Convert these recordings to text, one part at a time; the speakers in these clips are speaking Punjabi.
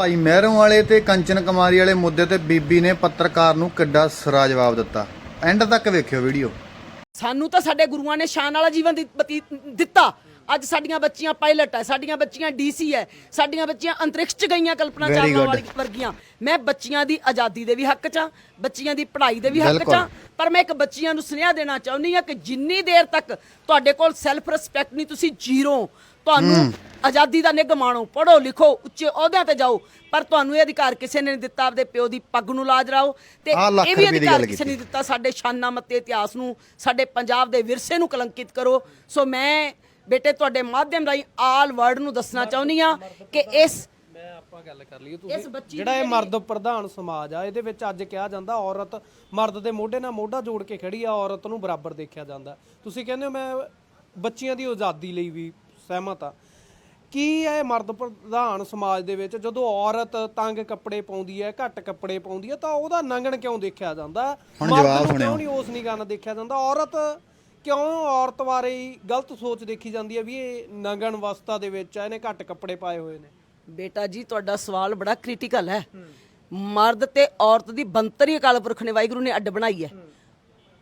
ਭਾਈ ਮਹਿਰੋਂ ਵਾਲੇ ਤੇ ਕੰਚਨ ਕੁਮਾਰੀ ਵਾਲੇ ਮੁੱਦੇ ਤੇ ਬੀਬੀ ਨੇ ਪੱਤਰਕਾਰ ਨੂੰ ਕਿੱਡਾ ਸਰਾ ਜਵਾਬ ਦਿੱਤਾ। ਐਂਡ ਤੱਕ ਵੇਖਿਓ ਵੀਡੀਓ। ਸਾਨੂੰ ਤਾਂ ਸਾਡੇ ਗੁਰੂਆਂ ਨੇ ਸ਼ਾਨ ਵਾਲਾ ਜੀਵਨ ਦਿੱਤਾ। ਅੱਜ ਸਾਡੀਆਂ ਬੱਚੀਆਂ ਪਾਇਲਟ ਹੈ ਸਾਡੀਆਂ ਬੱਚੀਆਂ ਡੀਸੀ ਹੈ ਸਾਡੀਆਂ ਬੱਚੀਆਂ ਅੰਤਰਿਕਸ਼ ਚ ਗਈਆਂ ਕਲਪਨਾ Very ਚਾਵਲਾ good. ਵਾਲੀ ਵਰਗੀਆਂ ਮੈਂ ਬੱਚੀਆਂ ਦੀ ਆਜ਼ਾਦੀ ਦੇ ਵੀ ਹੱਕ 'ਚ ਹਾਂ ਬੱਚੀਆਂ ਦੀ ਪੜ੍ਹਾਈ ਦੇ ਵੀ ਹੱਕ 'ਚ ਬਿਲਕੁਲ। ਹਾਂ ਪਰ ਮੈਂ ਇੱਕ ਬੱਚੀਆਂ ਨੂੰ ਸੁਨੇਹਾ ਦੇਣਾ ਚਾਹੁੰਦੀ ਹਾਂ ਕਿ ਜਿੰਨੀ ਦੇਰ ਤੱਕ ਤੁਹਾਡੇ ਕੋਲ ਸੈਲਫ ਰਿਸਪੈਕਟ ਨਹੀਂ ਤੁਸੀਂ ਜ਼ੀਰੋ ਤੁਹਾਨੂੰ ਆਜ਼ਾਦੀ ਦਾ ਨਿੱਘ ਮਾਣੋ ਪੜੋ ਲਿਖੋ ਉੱਚੇ ਅਹੁਦਿਆਂ ਤੇ ਜਾਓ ਪਰ ਤੁਹਾਨੂੰ ਇਹ ਅਧਿਕਾਰ ਕਿਸੇ ਨੇ ਨਹੀਂ ਦਿੱਤਾ ਆਪਦੇ ਪਿਓ ਦੀ ਪੱਗ ਨੂੰ ਲਾਜ ਰਾਓ ਤੇ ਆਹ ਲੱਖ ਇਹ ਵੀ ਰੁਪਏ ਦੀ ਅਧਿਕਾਰ ਗੱਲ ਕਿਸੇ ਕੀਤੀ। ਨੇ ਦਿੱਤਾ ਸਾਡੇ ਸ਼ਾਨਾ ਮੱਤੇ ਇਤਿਹਾਸ ਨੂੰ ਸਾਡੇ ਪੰਜਾਬ ਦੇ ਵਿਰਸੇ ਨੂੰ ਕਲੰਕਿਤ ਕਰੋ ਸੋ ਮੈਂ ਬੇਟੇ ਤੁਹਾਡੇ ਮਾਧਿਅਮ ਰਾਹੀਂ ਆਲ ਵਰਲਡ ਨੂੰ ਦੱਸਣਾ ਚਾਹੁੰਦੀ ਆ ਕਿ ਇਸ ਮੈਂ ਆਪਾਂ ਗੱਲ ਕਰ ਲਈਏ ਇਸ ਤੁਸੀਂ। ਬੱਚੀ ਜਿਹੜਾ ਇਹ ਮਰਦ ਪ੍ਰਧਾਨ ਸਮਾਜ ਆ ਇਹਦੇ ਵਿੱਚ ਅੱਜ ਕਿਹਾ ਜਾਂਦਾ ਔਰਤ ਮਰਦ ਦੇ ਮੋਢੇ ਨਾਲ ਮੋਢਾ ਜੋੜ ਕੇ ਖੜੀ ਆ ਔਰਤ ਨੂੰ ਬਰਾਬਰ ਦੇਖਿਆ ਜਾਂਦਾ। ਤੁਸੀਂ ਕਹਿੰਦੇ ਹੋ ਮੈਂ ਬੱਚੀਆਂ ਦੀ ਆਜ਼ਾਦੀ ਲਈ ਵੀ ਸਹਿਮਤ ਆ। ਕੀ ਇਹ ਮਰਦ ਪ੍ਰਧਾਨ ਸਮਾਜ ਦੇ ਵਿੱਚ ਜਦੋਂ ਔਰਤ ਤੰਗ ਕੱਪੜੇ ਪਾਉਂਦੀ ਹੈ ਘੱਟ ਕੱਪੜੇ ਪਾਉਂਦੀ ਹੈ ਤਾਂ ਉਹਦਾ ਨੰਗਣ ਕਿਉਂ ਦੇਖਿਆ ਜਾਂਦਾ? ਹੁਣ ਮਰਦ ਜਵਾਬ ਨੂੰ ਸੁਣਿਓ। ਕਿਉਂ ਨਹੀਂ ਉਸ ਨਿਗਾਹ ਨਾਲ ਦੇਖਿਆ ਜਾਂਦਾ? ਔਰਤ ਕਿਉਂ ਔਰਤ ਬਾਰੇ ਹੀ ਗਲਤ ਸੋਚ ਦੇਖੀ ਜਾਂਦੀ ਹੈ ਵੀ ਇਹ ਨੰਗਣ ਅਵਸਥਾ ਦੇ ਵਿੱਚ ਆ, ਇਹਨੇ ਘੱਟ ਕੱਪੜੇ ਪਾਏ ਹੋਏ ਨੇ? ਬੇਟਾ ਜੀ, ਤੁਹਾਡਾ ਸਵਾਲ ਬੜਾ ਕ੍ਰਿਟੀਕਲ ਹੈ। ਮਰਦ ਤੇ ਔਰਤ ਦੀ ਬੰਤਰੀ ਅਕਾਲ ਪੁਰਖ ਨੇ, ਵਾਹਿਗੁਰੂ ਨੇ ਅੱਡ ਬਣਾਈ ਹੈ।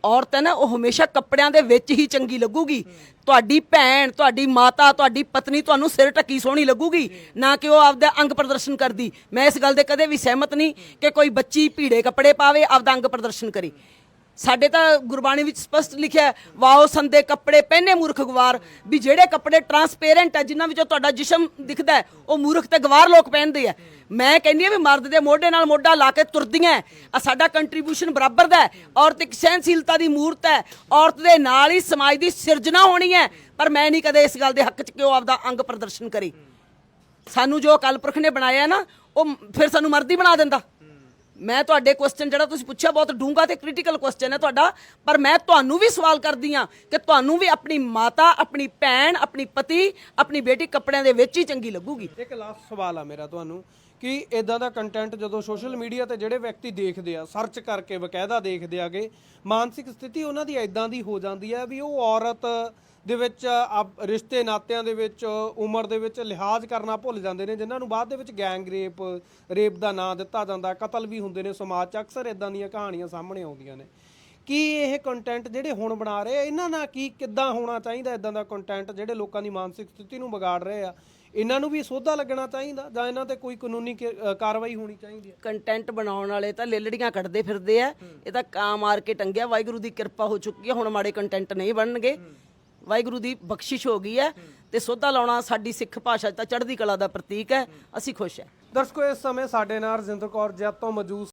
ਔਰਤ ਹੈ ਨਾ, ਉਹ ਹਮੇਸ਼ਾ ਕੱਪੜਿਆਂ ਦੇ ਵਿੱਚ ਹੀ ਚੰਗੀ ਲੱਗੂਗੀ। ਤੁਹਾਡੀ ਭੈਣ, ਤੁਹਾਡੀ ਮਾਤਾ, ਤੁਹਾਡੀ ਪਤਨੀ ਤੁਹਾਨੂੰ ਸਿਰ ਟੱਕੀ ਸੋਹਣੀ ਲੱਗੂਗੀ, ਨਾ ਕਿ ਉਹ ਆਪਦਾ ਅੰਗ ਪ੍ਰਦਰਸ਼ਨ ਕਰਦੀ। ਮੈਂ ਇਸ ਗੱਲ ਦੇ ਕਦੇ ਵੀ ਸਹਿਮਤ ਨਹੀਂ ਕਿ ਕੋਈ ਬੱਚੀ ਭੀੜੇ ਕੱਪੜੇ ਪਾਵੇ, ਆਪਦਾ ਅੰਗ ਪ੍ਰਦਰਸ਼ਨ ਕਰੇ। ਸਾਡੇ ਤਾਂ ਗੁਰਬਾਣੀ ਵਿੱਚ ਸਪਸ਼ਟ ਲਿਖਿਆ ਹੈ, ਵਾਓ ਸੰਦੇ ਕੱਪੜੇ ਪਹਿਨੇ ਮੂਰਖ ਗਵਾਰ। ਵੀ ਜਿਹੜੇ ਕੱਪੜੇ ਟਰਾਂਸਪੇਰੈਂਟ ਹੈ ਜਿਨ੍ਹਾਂ ਵਿੱਚੋਂ ਤੁਹਾਡਾ ਜਿਸਮ ਦਿਖਦਾ ਹੈ, ਉਹ ਮੂਰਖ ਤੇ ਗਵਾਰ ਲੋਕ ਪਹਿਨਦੇ ਆ ਮੈਂ ਕਹਿੰਦੀ ਆ ਵੀ ਮਰਦ ਦੇ ਮੋਢੇ ਨਾਲ ਮੋਢਾ ਲਾ ਕੇ ਤੁਰਦੀਆਂ ਆ ਸਾਡਾ ਕੰਟਰੀਬਿਊਸ਼ਨ ਬਰਾਬਰ ਦਾ ਹੈ। ਔਰਤ ਇੱਕ ਸਹਿਨਸ਼ੀਲਤਾ ਦੀ ਮੂਰਤ ਹੈ। ਔਰਤ ਦੇ ਨਾਲ ਹੀ ਸਮਾਜ ਦੀ ਸਿਰਜਣਾ ਹੋਣੀ ਹੈ। ਪਰ ਮੈਂ ਨਹੀਂ ਕਦੇ ਇਸ ਗੱਲ ਦੇ ਹੱਕ 'ਚ ਕਿ ਉਹ ਆਪਦਾ ਅੰਗ ਪ੍ਰਦਰਸ਼ਨ ਕਰੇ? ਸਾਨੂੰ ਜੋ ਅਕਾਲ ਪੁਰਖ ਨੇ ਬਣਾਇਆ ਨਾ ਉਹ ਫਿਰ ਸਾਨੂੰ ਮਰਦੀ ਬਣਾ ਦਿੰਦਾ। ਮੈਂ ਤੁਹਾਡੇ ਕੁਐਸਚਨ ਜਿਹੜਾ ਤੁਸੀਂ ਪੁੱਛਿਆ ਬਹੁਤ ਡੂੰਘਾ ਤੇ ਕ੍ਰਿਟੀਕਲ ਕੁਐਸਚਨ ਹੈ ਤੁਹਾਡਾ, ਪਰ ਮੈਂ ਤੁਹਾਨੂੰ ਵੀ ਸਵਾਲ ਕਰਦੀ ਆ ਕਿ ਤੁਹਾਨੂੰ ਵੀ ਆਪਣੀ ਮਾਤਾ, ਆਪਣੀ ਭੈਣ, ਆਪਣੀ ਪਤੀ, ਆਪਣੀ ਬੇਟੀ ਕੱਪੜਿਆਂ ਦੇ ਵਿੱਚ ਹੀ ਚੰਗੀ ਲੱਗੂਗੀ। ਇੱਕ ਲਾਸਟ ਸਵਾਲ ਆ ਮੇਰਾ ਤੁਹਾਨੂੰ। ਕਿ ਇਦਾਂ ਦਾ ਕੰਟੈਂਟ ਜਦੋਂ ਸੋਸ਼ਲ ਮੀਡੀਆ ਤੇ ਜਿਹੜੇ ਵਿਅਕਤੀ ਦੇਖਦੇ ਆ ਸਰਚ ਕਰਕੇ ਬਕਾਇਦਾ ਦੇਖਦੇ ਆਗੇ, ਮਾਨਸਿਕ ਸਥਿਤੀ ਉਹਨਾਂ ਦੀ ਇਦਾਂ ਦੀ ਹੋ ਜਾਂਦੀ ਹੈ ਵੀ ਉਹ ਔਰਤ ਦੇ ਵਿੱਚ, ਆਪ- ਰਿਸ਼ਤੇ ਨਾਤਿਆਂ ਦੇ ਵਿੱਚ, ਉਮਰ ਦੇ ਵਿੱਚ ਲਿਹਾਜ਼ ਕਰਨਾ ਭੁੱਲ ਜਾਂਦੇ ਨੇ, ਜਿਨ੍ਹਾਂ ਨੂੰ ਬਾਅਦ ਦੇ ਵਿੱਚ ਗੈਂਗ ਰੇਪ ਰੇਪ ਦਾ ਨਾਂ ਦਿੱਤਾ ਜਾਂਦਾ, ਕਤਲ ਵੀ ਹੁੰਦੇ ਨੇ ਸਮਾਜ 'ਚ, ਅਕਸਰ ਇਦਾਂ ਦੀਆਂ ਕਹਾਣੀਆਂ ਸਾਹਮਣੇ ਆਉਂਦੀਆਂ ਨੇ। ਕੀ ਇਹ ਕੰਟੈਂਟ ਜਿਹੜੇ ਹੁਣ ਬਣਾ ਰਹੇ ਆ ਇਹਨਾਂ ਨਾਲ ਕੀ ਕਿੱਦਾਂ ਹੋਣਾ ਚਾਹੀਦਾ ਇਦਾਂ ਦਾ ਕੰਟੈਂਟ ਜਿਹੜੇ ਲੋਕਾਂ ਦੀ ਮਾਨਸਿਕ ਸਥਿਤੀ ਨੂੰ ਵਿਗਾੜ ਰਹੇ ਆ ਇਹਨਾਂ ਨੂੰ ਵੀ ਸੋਧਾ ਲੱਗਣਾ ਚਾਹੀਦਾ ਜਾਂ ਇਹਨਾਂ ਤੇ ਕੋਈ ਕਾਨੂੰਨੀ ਕਾਰਵਾਈ ਹੋਣੀ ਚਾਹੀਦੀ ਹੈ ਕੰਟੈਂਟ ਬਣਾਉਣ ਵਾਲੇ ਤਾਂ ਲੇਲੜੀਆਂ ਕੱਢਦੇ ਫਿਰਦੇ ਆ ਇਹ ਤਾਂ ਕਾਂ ਮਾਰ ਕੇ ਟੰਗਿਆ ਵਾਹਿਗੁਰੂ ਦੀ ਕਿਰਪਾ ਹੋ ਚੁੱਕੀ ਹੈ ਹੁਣ ਮਾੜੇ ਕੰਟੈਂਟ ਨਹੀਂ ਬਣਨਗੇ। ਵਾਹਿਗੁਰੂ ਦੀ ਬਖਸ਼ਿਸ਼ ਹੋ ਗਈ ਹੈ ਤੇ ਸੋਧਾ ਲਾਉਣਾ ਸਾਡੀ ਸਿੱਖ ਭਾਸ਼ਾ ਤਾਂ ਚੜ੍ਹਦੀ ਕਲਾ ਦਾ ਪ੍ਰਤੀਕ ਹੈ ਅਸੀਂ ਖੁਸ਼ ਹਾਂ ਦਰਸ਼ਕੋ ਇਸ ਸਮੇਂ ਸਾਡੇ ਨਾਲ ਰਜਿੰਦਰ ਕੌਰ ਜੱਤ ਤੋਂ ਮੌਜੂਦ